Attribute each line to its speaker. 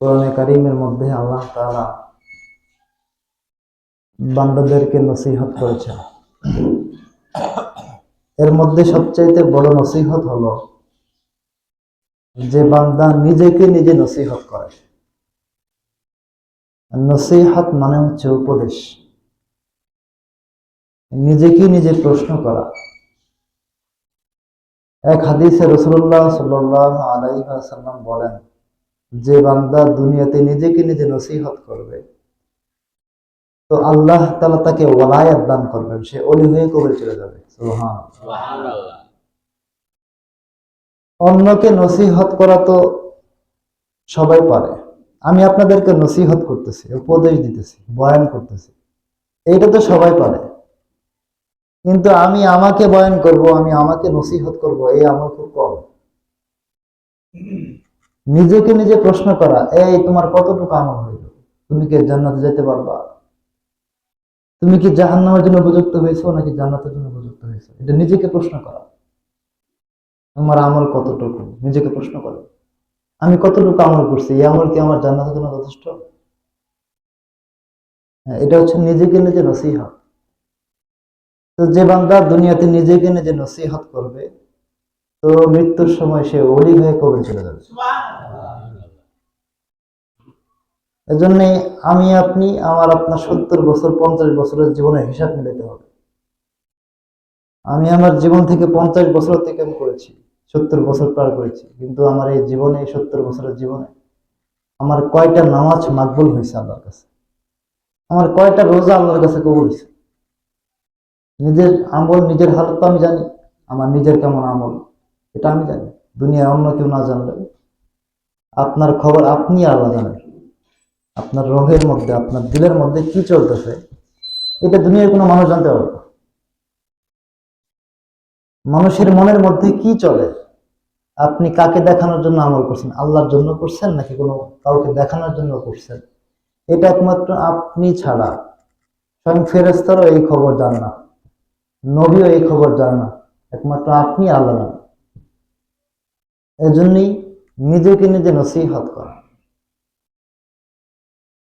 Speaker 1: কোরআনে কারিমের মধ্যে আল্লাহ তাআলা বান্দাদেরকে নসিহত করেছেন। এর মধ্যে সবচাইতে বড় নসিহত হলো যে বান্দা নিজেকে নিজে নসিহত করে। নসিহত মানে হচ্ছে উপদেশ। নিজেকে নিজে প্রশ্ন করা। এক হাদিসে রসুল্লাহ সাল্লাহ আলাইসাল্লাম বলেন যে বান্দা দুনিয়াতে নিজেকে নিজে নসিহত করবে তো আল্লাহ তালা তাকে ওলায়াত দান করবেন সে অলি হয়ে কবরে চলে যাবে। অন্যকে নসিহত করা তো সবাই পারে। আমি আপনাদেরকে নসিহত করতেছি উপদেশ দিতেছি বয়ান করতেছি এইটা তো সবাই পারে। কিন্তু আমি আমাকে বয়ান করব আমি আমাকে নসিহত করব এই আমার খুব কম। নিজেকে নিজে প্রশ্ন করা এই তোমার কতটুকু আমল হইল? তুমি কি জান্নাতে যেতে পারবা? তুমি কি জাহান্নামের জন্য উপযুক্ত হয়েছো নাকি জান্নাতের জন্য উপযুক্ত হয়েছো? এটা নিজেকে প্রশ্ন করা। তোমার আমল কতটুকু? নিজেকে প্রশ্ন করো। আমি কতটুকু আমল করছি? এই আমল কি আমার জান্নাতের জন্য যথেষ্ট? হ্যাঁ, এটা হচ্ছে নিজেকে নিজে নসিহত। তো যে বান্দা দুনিয়াতে নিজেকে নিজে নসিহত করবে তো মৃত্যুর সময় সে অলি হয়ে কবরে চলে যাবে। এজন্য আমি, আপনি, আমার, আপনার সত্তর বছর, পঞ্চাশ বছরের জীবনের হিসাব মিলাতে হবে। আমি আমার জীবন থেকে পঞ্চাশ বছর অতিক্রম করেছি, সত্তর বছর পার করেছি, কিন্তু আমার এই জীবনে সত্তর বছরের জীবনে আমার কয়টা নামাজ মাকবুল হয়েছে আল্লাহর কাছে? আমার কয়টা রোজা আল্লাহর কাছে কবুল হয়েছে? নিজের আমল, নিজের হালত তো আমি জানি, আমার নিজের কেমন আমল? এটা আমি জানি। দুনিয়ায় অন্য কেউ না জানলে আপনার খবর আপনি আল্লাহ জানেন। আপনার রোহের মধ্যে, আপনার দিলের মধ্যে কি চলতেছে, এটা দুনিয়ার কোনো মানুষ জানতে পারবে মানুষের মনের মধ্যে কি চলে, আপনি কাকে দেখানোর জন্য আমল করছেন, আল্লাহর জন্য করছেন নাকি কোনো কাউকে দেখানোর জন্য করছেন? এটা একমাত্র আপনি ছাড়া। স্বয়ং ফেরেস্তারও এই খবর জান না, নবীও এই খবর জানে না, একমাত্র আপনি আল্লাহ এজন্যই নিজেকে নিজে নসিহত করা।